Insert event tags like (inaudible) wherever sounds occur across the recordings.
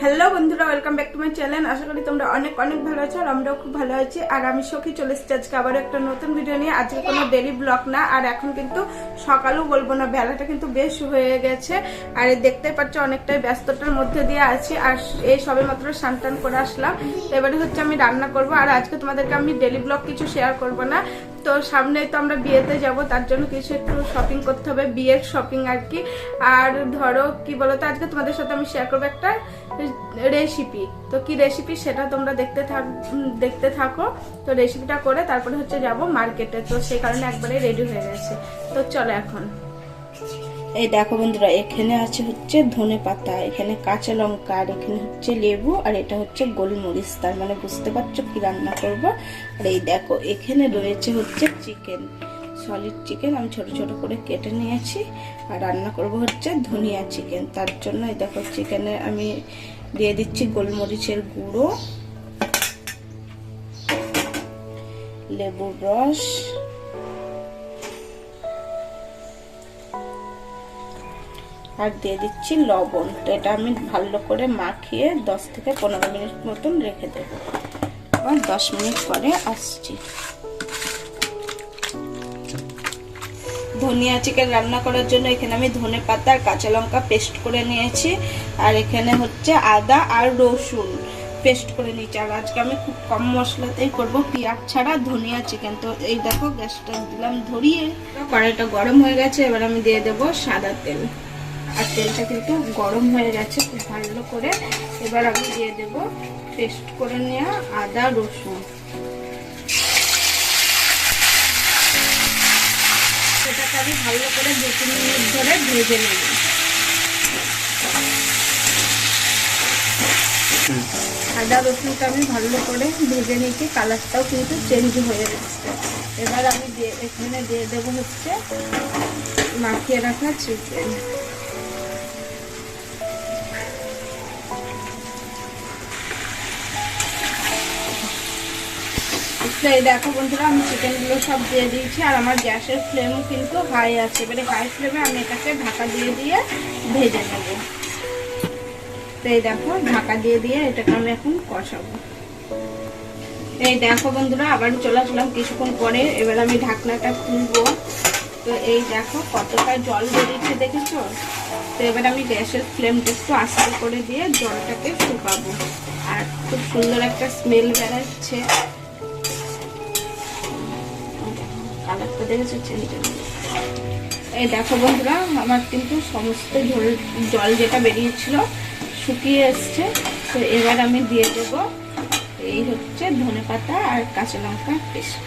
Hello বন্ধুরা welcome back to my channel আশা করি তোমরা অনেক অনেক ভালো আছো আর আমরাও খুব ভালো আছি। আর আমি সখী চলে এসেছি আজকে আবার একটা নতুন ভিডিও নিয়ে। আজকে কোনো ডেলি ব্লগ না, আর এখন কিন্তু সকালও বলব না, বেলাটা কিন্তু বেশ হয়ে গেছে। আর দেখতে পাচ্ছ, অনেকটাই ব্যস্ততার মধ্যে দিয়ে আছি। আর এই সবে মাত্র স্নান করে আসলাম। এবারে হচ্ছে আমি রান্না করব। আর আজকে তোমাদেরকে আমি ডেলি ব্লগ কিছু শেয়ার করব না। তো সামনে তো আমরা বিয়েতে যাব, তার জন্য কিছু একটু শপিং করতে হবে, বিয়ের শপিং আর কি। আর ধরো, কি বলতো, আজকে তোমাদের সাথে আমি শেয়ার করব একটা রেসিপি তো কি রেসিপি সেটা তোমরা দেখতে থাক দেখতে থাকো। তো রেসিপিটা করে তারপরে হচ্ছে যাব মার্কেটে। তো সেই কারণে একবারে রেডি হয়ে গেছে। তো চলো এখন। এই দেখো বন্ধুরা, এখানে আছে হচ্ছে ধনে পাতা, এখানে কাঁচা লঙ্কা, আর এখানে হচ্ছে লেবু, আর এটা হচ্ছে গোলমরিচ। তার মানে বুঝতে পারছ কি রান্না করব? আর এই দেখো, এখানে রয়েছে হচ্ছে চিকেন সলিড চিকেন আমি ছোট ছোট করে কেটে নিয়েছি। আর রান্না করব হচ্ছে ধনিয়া চিকেন তার জন্য এই দেখো চিকেনে আমি দিয়ে দিচ্ছি গোলমরিচের গুঁড়ো, লেবুর রস, আর দিয়ে দিচ্ছি লবণ। তো এটা আমি ভালো করে মাখিয়ে দশ থেকে পনেরো মিনিট মতন রেখে দেব। আর দশ মিনিট পরে আসছি। ধনিয়া চিকেন রান্না করার জন্য এখানে আমি ধনে পাতা আর কাঁচা লঙ্কা পেস্ট করে নিয়েছি। আর এখানে হচ্ছে আদা আর রসুন পেস্ট করে নিয়েছি। আর আজকে আমি খুব কম মশলাতেই করব পেঁয়াজ ছাড়া ধনিয়া চিকেন। তো এই দেখো, গ্যাসটা দিলাম ধরিয়ে। কড়াইটা গরম হয়ে গেছে, এবার আমি দিয়ে দেবো সাদা তেল। আর তেলটা কিন্তু গরম হয়ে গেছে, খুব ভালো করে। এবার আমি দিয়ে দেব পেস্ট করে নেওয়া আদা রসুন। আমি ভালো করে দু তিন মিনিট ধরে ভেজে নেব। আদা রসুনটা আমি ভালো করে ভেজে নিয়েছি, কালারটাও কিন্তু চেঞ্জ হয়ে যাচ্ছে এবার আমি এখানে দিয়ে দেবো হচ্ছে মাখিয়ে রাখা চিকেন। তো এই দেখো বন্ধুরা, আমি চিকেনগুলো সব দিয়ে দিয়েছি, আর আমার গ্যাসের ফ্লেমও কিন্তু হাই আছে। এবারে হাই ফ্লেমে আমি এটাকে ঢাকা দিয়ে দিয়ে ভেজে নেব। তো এই দেখো, ঢাকা দিয়ে দিয়ে এটাকে আমি এখন কষাবো। এই দেখো বন্ধুরা, আবার চলে আসলাম কিছুক্ষণ পরে, এবার আমি ঢাকনাটা খুলবো। তো এই দেখো কতটা জল বেরিয়েছে, দেখেছ? তো এবার আমি গ্যাসের ফ্লেমটা একটু আস্তে করে দিয়ে জলটাকে শুকাবো আর খুব সুন্দর একটা স্মেল বেরোচ্ছে কালারটা দেখেছ? চেঞ্জ এই দেখো বন্ধুরা, আমার কিন্তু সমস্ত ঝোল জল যেটা বেরিয়েছিল শুকিয়ে এসছে, তো এবার আমি দিয়ে দেবো। এই হচ্ছে ধনে পাতা আর কাঁচা লঙ্কা পেস্ট।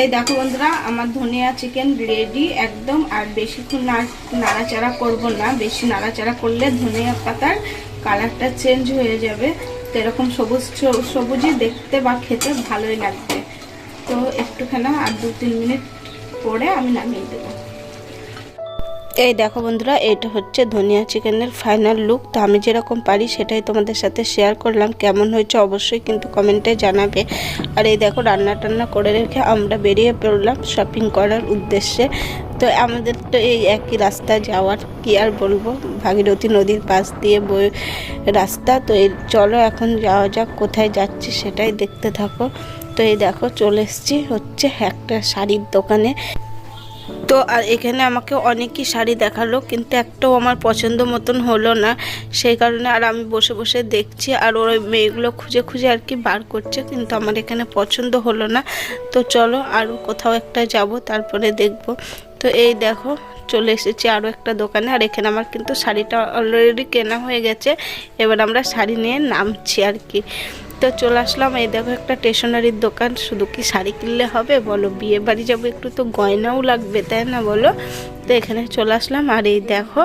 এই দেখো বন্ধুরা, আমার ধনিয়া চিকেন রেডি একদম, আর বেশিক্ষণ নাড়াচাড়া করব না। বেশি নাড়াচাড়া করলে ধনিয়া পাতার কালারটা চেঞ্জ হয়ে যাবে। তো এরকম সবুজ সবুজই দেখতে বা খেতে ভালোই লাগবে। তো একটুখানা আর দু তিন মিনিট পরে আমি নামিয়ে দেবো। এই দেখো বন্ধুরা, এটা হচ্ছে ধনিয়া চিকেনের ফাইনাল লুক তো আমি যেরকম পারি সেটাই তোমাদের সাথে শেয়ার করলাম। কেমন হয়েছে অবশ্যই কিন্তু কমেন্টে জানাবে। আর এই দেখো, রান্না টান্না করে রেখে আমরা বেরিয়ে পড়লাম শপিং করার উদ্দেশ্যে। তো আমাদের তো এই একই রাস্তা যাওয়ার, কি আর বলব? ভাগীরথী নদীর পাশ দিয়ে বই, রাস্তা। তো এই চলো এখন যাওয়া যাক, কোথায় যাচ্ছি সেটাই দেখতে থাকো। তো এই দেখো, চলে এসেছি হচ্ছে একটা শাড়ির দোকানে। তো আর এখানে আমাকে অনেকই শাড়ি দেখাল, কিন্তু একটাও আমার পছন্দ মতন হলো না। সেই কারণে আর আমি বসে বসে দেখছি, আর ওই মেয়েগুলো খুঁজে খুঁজে আর কি বার করছে, কিন্তু আমার এখানে পছন্দ হলো না। তো চলো আর কোথাও একটা যাব, তারপরে দেখব। তো এই দেখো, চলে এসেছি আরও একটা দোকানে, আর এখানে আমার কিন্তু শাড়িটা অলরেডি কেনা হয়ে গেছে। এবার আমরা শাড়ি নিয়ে নামছি আর কি। তো চলে আসলাম। এই দেখো একটা স্টেশনারির দোকান। শুধু কি শাড়ি কিনলে হবে? বলো বিয়ে বাড়ি যাব একটু তো গয়নাও লাগবে তাই না বলো? তো এখানে চলে আসলাম। আর এই দেখো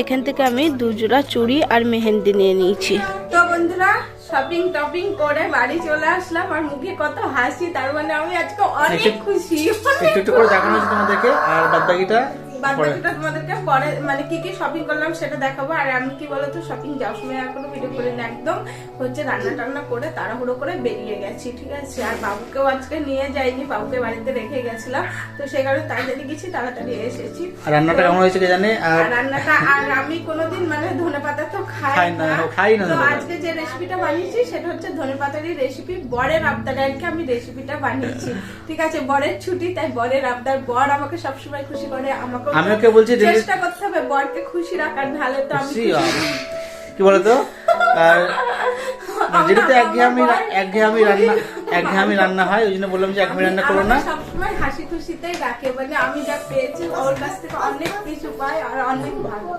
এখান থেকে আমি দুজোড়া চুড়ি আর মেহেন্দি নিয়ে নিয়েছি। তো বন্ধুরা শপিং টপিং করে বাড়ি চলে আসলাম। আর মুখে কত হাসি তার মানে আমি আজকে অনেক খুশি। একটু একটু করে দেখানো তোমাদেরকে। আর বাদ বাকিটা বাকিটা তোমাদেরকে পরে মানে কি কি শপিং করলাম সেটা দেখাবো। আর আমি কি বলতো শপিং যাওয়ার সময় আর কোনো ভিডিও করি না একদম হচ্ছে রান্না টান্না করে তাড়াহুড়ো করে বেরিয়ে গেছি ঠিক আছে? আর বাবুকেও আজকে নিয়ে যাইনি বাবুকে বাড়িতে রেখে গেছিলাম। তো সেই কারণে তাড়াতাড়ি গেছি তাড়াতাড়ি এসেছি। রান্নাটা কেমন হয়েছে কে জানে? আর রান্নাটা আর আমি কোনোদিন মানে ধনে পাতা তো খাই না, খাই না তো আজকে যে রেসিপিটা বানিয়েছি সেটা হচ্ছে ধনে পাতারই রেসিপি বরের আবদার আর কি আমি রেসিপিটা বানিয়েছি। ঠিক আছে? বরের ছুটি তাই বরের আবদার। বর আমাকে সবসময় খুশি করে আমাকে আমি ওকে বলছি চেষ্টা করতে হবে বরকে খুশি রাখার নাহলে তো আমি কি বলতো? আর (laughs) যেটাতে একঘেয়েমি একঘেয়েমি রান্না একঘেয়েমি রান্না হয় ওই জন্য বললাম যে একঘেয়েমি রান্না করো না। সবসময় হাসি খুশিতেই রাখে মানে আমি যা পেয়েছি ওর কাছ থেকে অনেক কিছু পাই আর অনেক ভালো।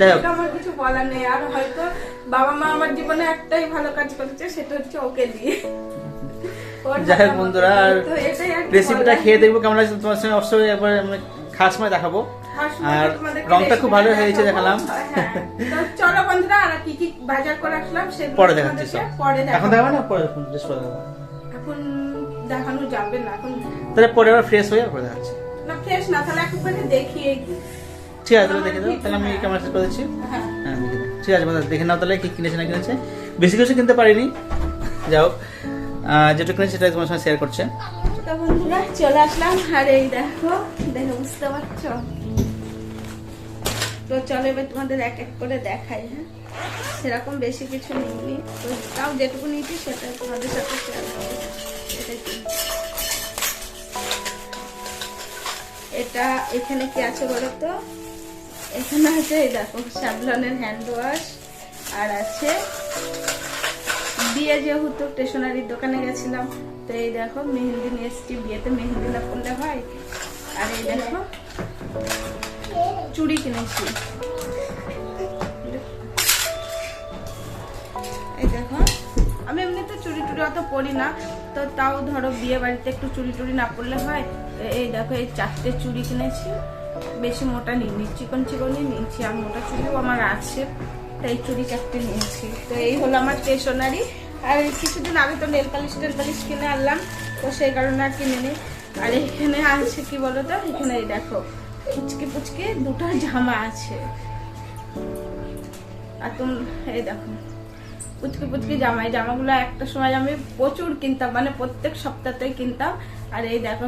যাই আমার কিছু বলার নেই আর হয়তো বাবা মা আমার জীবনে একটাই ভালো কাজ করেছে সেটা হচ্ছে ওকে দিয়ে। যাই হোক বন্ধুরা আর রেসিপিটা খেয়ে দেখব কেমন লাগছে তোমার সঙ্গে অবশ্যই এবার আমি খাওয়ার সময় দেখাবো আর রংটা খুব ভালো হয়েছে দেখালাম। হ্যাঁ। চলো বন্ধুরা আর কি কি বাজার করে আসলাম সেগুলো পরে দেখাচ্ছি পরে এখন দেখাবো। না? পরে এখন দেখানো যাবে না এখন তাহলে পরে আবার ফ্রেশ হয়ে পরে দেখাচ্ছি। না ফ্রেশ না তাহলে একবারে দেখিয়ে দিই। ঠিক আছে তাহলে দেখে দাও। তাহলে আমি ক্যামেরা সেট করে দিচ্ছি। হ্যাঁ। হ্যাঁ ঠিক আছে বন্ধুরা, দেখে নাও তাহলে কি কিনেছে না কিনেছে। বেশি কিছু কিনতে পারিনি। যাও যেটা কিনেছে সেটা তোমার সঙ্গে শেয়ার করছে। তো বন্ধুরা, চলে আসলাম। আর এই দেখো, দেখে বুঝতে পারছ? তো চলো এবার তোমাদের এক এক করে দেখাই হ্যাঁ? সেরকম বেশি কিছু নিইনি। তো তাও যেটুকু নিয়েছি, সেটা তোমাদের সাথে শেয়ার এটা এখানে কি আছে বলো তো? এখানে আছে এই দেখো, স্যাভলনের হ্যান্ড ওয়াশ আর আছে বিয়ে যেহেতু স্টেশনারির দোকানে গেছিলাম, তো এই দেখো মেহেন্দি নিয়ে এসেছি, বিয়েতে মেহেন্দি না করলে হয়। আর এই দেখো চুড়ি কিনেছি। এই দেখো, আমি এমনিতে চুড়ি টুড়ি অত পরি না, তো তাও ধরো বিয়ে বাড়িতে একটু চুড়ি টুড়ি না পরলে হয়। এই দেখো, এই চারটে চুড়ি কিনেছি। বেশি মোটা নিইনি চিকন চিকনই নিয়েছি, আর মোটা চুড়িও আমার আছে, তাই চুড়ি চারটে নিয়েছি। তো এই হলো আমার স্টেশনারি আর কিছুদিন আগে তো নেল পালিশ নেল কিনে আনলাম, তো সেই কারণে আর কিনে নিই। আর এখানে আছে কি বলো তো এখানে দেখো, পুচকে পুচকে দুটো জামা আছে। আর তুমি এই দেখো। পুচকি পুচকি জামা এই জামাগুলো একটা সময় আমি প্রচুর কিনতাম মানে প্রত্যেক সপ্তাহতেই কিনতাম। আর এই দেখো,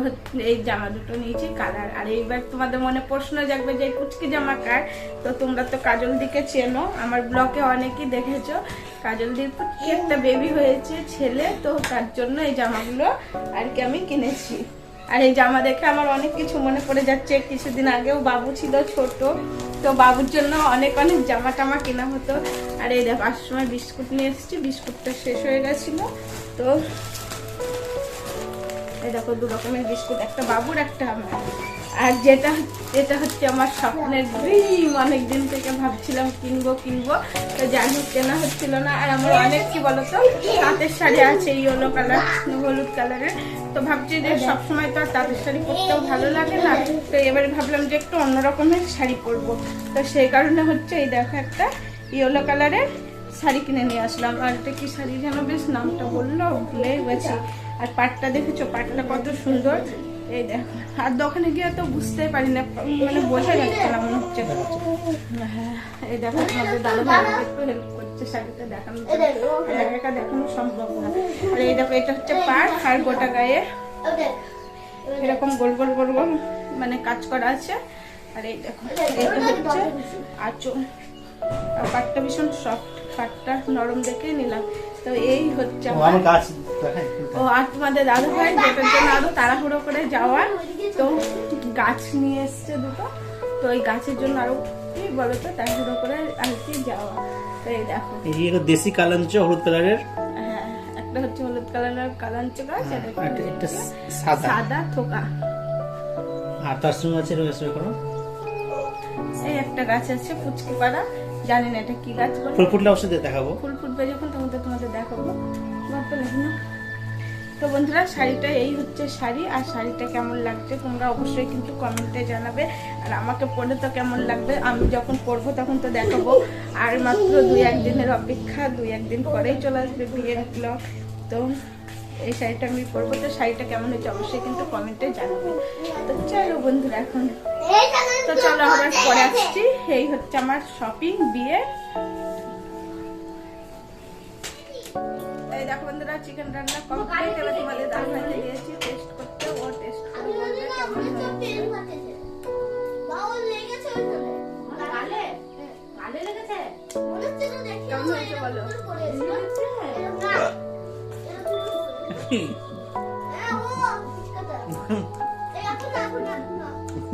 এই জামা দুটো নিয়েছি, কালার। আর এইবার তোমাদের মনে প্রশ্ন জাগবে যে পুচকি জামা কার? তো তোমরা তো কাজল দিকে চেনো, আমার ব্লকে অনেকেই দেখেছ। কাজল দির একটা বেবি হয়েছে, ছেলে, তো তার জন্য এই জামাগুলো আর কি আমি কিনেছি। আর এই জামা দেখে আমার অনেক কিছু মনে পড়ে যাচ্ছে। কিছুদিন আগেও বাবু ছিল ছোট তো বাবুর জন্য অনেক অনেক জামা টামা কেনা হতো। আর এই দেখো, আসার সময় বিস্কুট নিয়ে এসেছি, বিস্কুটটা শেষ হয়ে গেছিল। তো এই দেখো, দু রকমের বিস্কুট, একটা বাবুর, একটা আমার। আর যেটা এটা হচ্ছে আমার স্বপ্নের ড্রিম অনেক দিন থেকে ভাবছিলাম কিনবো কিনবো। তো যাই হোক, কেনা হচ্ছিল না। আর আমার অনেক, কি বলতো, তাঁতের শাড়ি আছে ইয়েলো কালার হলুদ কালারের তো ভাবছি যে সবসময় তো আর তাঁতের শাড়ি পরতেও ভালো লাগে না। তো এবারে ভাবলাম যে একটু অন্য রকমের শাড়ি পরবো। তো সেই কারণে হচ্ছে এই দেখো একটা ইয়েলো কালারের শাড়ি কিনে নিয়ে আসলাম। আর এটা কি শাড়ি যেন বেশ নামটা বলল ভুলে গেছি। আর পাটটা দেখেছ? পাটটা কত সুন্দর। এই দেখো। আর দোকানে গিয়ে তো বুঝতেই পারি না মানে বোঝা যাচ্ছে না মনে হচ্ছে হ্যাঁ এই দেখো হেল্প করছে দেখানো দেখানো সম্ভব আর এই দেখো, এটা হচ্ছে আর গোটা এরকম গোল গোল গোল গোল মানে কাজ করা আছে। আর এই দেখো, এটা হচ্ছে আর পাটটা ভীষণ সফট পাটটা নরম দেখে নিলাম। তো এই হচ্ছে ও, আর তোমাদের দাদু ভাই যেটার জন্য আরও তাড়াহুড়ো করে যাওয়ার তো গাছ নিয়ে এসছে দুটো। তো ওই গাছের জন্য আরও কি বলতো তাড়াহুড়ো করে আর কি যাওয়া। তো এই দেখো। এই হলো দেশি কালাঞ্চ হলুদ কালারের? হ্যাঁ একটা হচ্ছে হলুদ কালারের কালাঞ্চ গাছ আর একটা সাদা। সাদা থোকা। আর তার সঙ্গে আছে রয়েছে করো এই একটা গাছ আছে পুচকি পাড়া জানি না এটা কি গাছ বলে। ফুল ফুটলে অবশ্যই দেখাবো। ফুল ফুটবে যখন তখন তো তোমাদের দেখাবো। গল্প লেখো না। তো বন্ধুরা শাড়িটা এই হচ্ছে শাড়ি আর শাড়িটা কেমন লাগছে তোমরা অবশ্যই কিন্তু কমেন্টে জানাবে। আর আমাকে পরে তো কেমন লাগবে আমি যখন পরবো তখন তো দেখাবো। আর মাত্র দুই একদিনের অপেক্ষা দুই একদিন পরেই চলে আসবে বিয়ের ব্লগ তো এই শাড়িটা আমি পরবো। তো শাড়িটা কেমন হয়েছে অবশ্যই কিন্তু কমেন্টে জানাবে। তো চলো বন্ধুরা এখন তো চলো আবার পরে আসছি। এই হচ্ছে আমার শপিং বিয়ে। এই দেখো বন্ধুরা চিকেন রান্না কমপ্লিট এবার তোমাদের দাল ভাইতে দিয়েছি টেস্ট করতে ও টেস্ট করে বলবে কেমন হয়েছে কেমন হয়েছে বলো? না (laughs)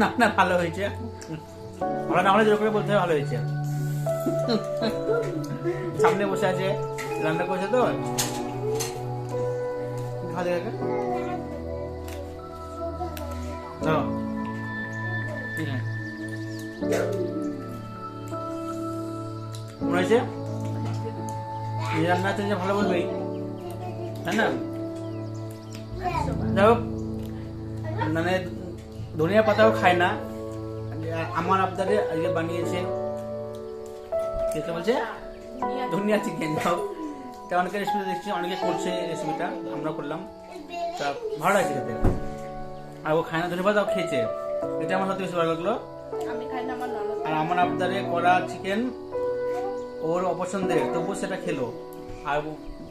না না, ভালো হয়েছে। আমরা না হলে জোর করে বলতে ভালো হয়েছে। সামনে বসে আছে, রান্না করছে তো। আছে। মনে হয়েছে? রান্না যে ভালো বলবেই তাই না? যাই হোক। মানে ধনিয়া পাতাও খায় না। আমার আবদারে আজকে বানিয়েছে বলছে? ধনিয়া চিকেন। যাও। তা অনেকে রেসিপি দেখছি অনেকে করছে রেসিপিটা আমরা করলাম। তা ভালো লাগছে খেতে। আর ও খায় না ধনিয়া পাতাও খেয়েছে। এটা আমার সত্যি বেশি ভালো লাগল। আর আমার আবদারে করা চিকেন ওর অপছন্দের তবুও সেটা খেলো। আর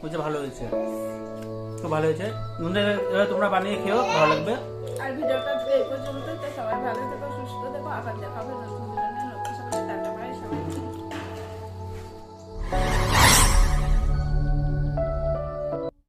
বলছে ভালো হয়েছে। খুব ভালো হয়েছে। তোমরা বানিয়ে খেও ভালো লাগবে। আর ভিডিওটা এই পর্যন্ত সবাই ভালো থেকো সুস্থ থেকো আবার নতুন ভিডিওর